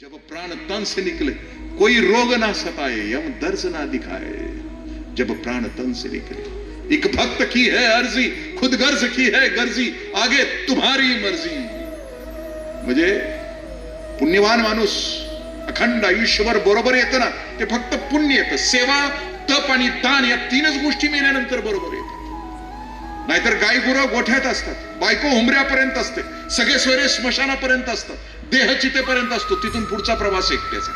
जब प्राण तन से निकले, कोई रोग ना सताए, यम दर्द ना दिखाए। जब प्राण तन से निकले, एक भक्त की है अर्जी, खुद गर्ज की है गर्जी, आगे तुम्हारी मर्ज़ी। म्हणजे पुण्यवान माणूस अखंड आयुष्यभर बरोबर येतं ना ते फक्त पुण्य सेवा, तप आणि दान या तीनच गोष्टी मिळाल्यानंतर बरोबर नाहीतर गाय गुरं गोठ्यात असतात. बायको हुमऱ्यापर्यंत असते. सगळे सोयरे स्मशानापर्यंत असतात. देह चितेपर्यंत असतो. तिथून पुढचा प्रवास एकट्याचा.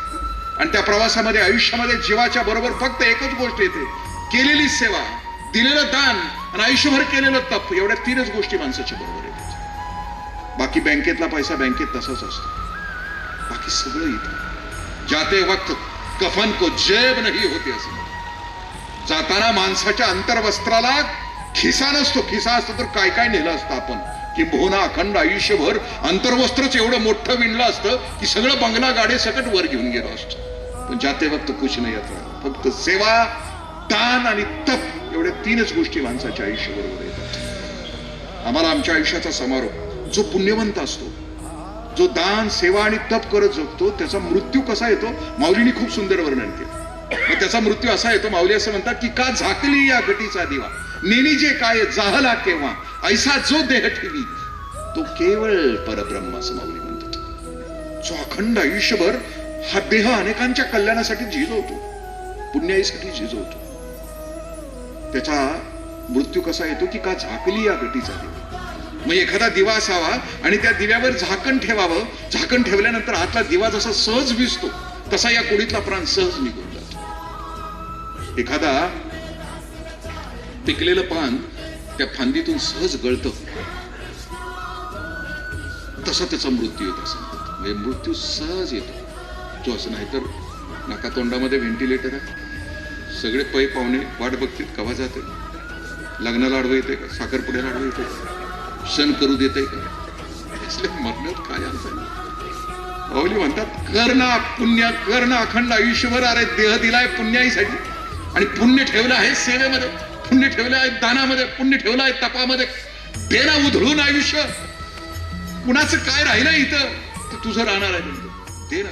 आणि त्या प्रवासामध्ये आयुष्यामध्ये जीवाच्या बरोबर फक्त एकच गोष्ट येते. केलेली सेवा दिलेलं दान आणि आयुष्यभर केलेलं तप एवढ्या तीनच गोष्टी माणसाच्या बरोबर येतात. बाकी बँकेतला पैसा बँकेत तसाच असतो. बाकी सगळं इथं. जाते वक्त कफन को जेब नाही होते असं. जाताना माणसाच्या अंतर्वस्त्राला खिसा नसतो खिसा असतो तर काय काय नेलं असतं आपण? किंबहुना अखंड आयुष्यभर अंतर्वस्त्रच एवढं मोठं विणलं असतं की सगळं बंगला गाडी सकट वर घेऊन गेलो असतो. पण जाते फक्त कुछ नाही आता फक्त सेवा दान आणि तप एवढ्या तीनच गोष्टी माणसाच्या आयुष्याबरोबर येतात आम्हाला आमच्या आयुष्याचा समारोप जो पुण्यवंत असतो जो दान सेवा आणि तप करत जगतो त्याचा मृत्यू कसा येतो? माऊलीने खूप सुंदर वर्णन केलं. मग त्याचा मृत्यू असा येतो माऊली असं म्हणतात की का झाकली या घटीचा दिवा? नेणी जे काय जाहला केव्हा? ऐसा जो देह ठेवी. तो केवळ परब्रह्म असं माऊली म्हणतात. जो अखंड आयुष्यभर हा देह अनेकांच्या कल्याणासाठी झिजवतो पुण्याईसाठी झिजवतो. त्याचा मृत्यू कसा येतो की का झाकली या घटीचा दिवा? मग एखादा दिवा असावा आणि त्या दिव्यावर झाकण ठेवावं. झाकण ठेवल्यानंतर आतला दिवा जसा सहज विजतो तसा या कोडीतला प्राण सहज निघून जातो. एखादा पिकलेलं पान त्या फांदीतून सहज गळतं. तसा त्याचा मृत्यू येत असं म्हणजे मृत्यू सहज येतो. जो असं नाही तर नाका तोंडामध्ये व्हेंटिलेटर आहे. सगळे पै पाहुणे वाट बघतील कवा जाते? लग्नाला अडवं येते का? साखरपुड्याला अडवं येते का? सण करू देते का? मरण्यात काय अर्थ आहे? म्हणतात कर ना पुण्य कर ना अखंड आयुष्यभर अरे देह दिलाय पुण्याईसाठी. आणि पुण्य ठेवलं आहे सेवेमध्ये पुण्य ठेवलं आहे दानामध्ये पुण्य ठेवलं आहे तपामध्ये. दे उधळून आयुष्य. कुणाचं काय राहिलं इथं? ते तुझं राहणार आहे दे ना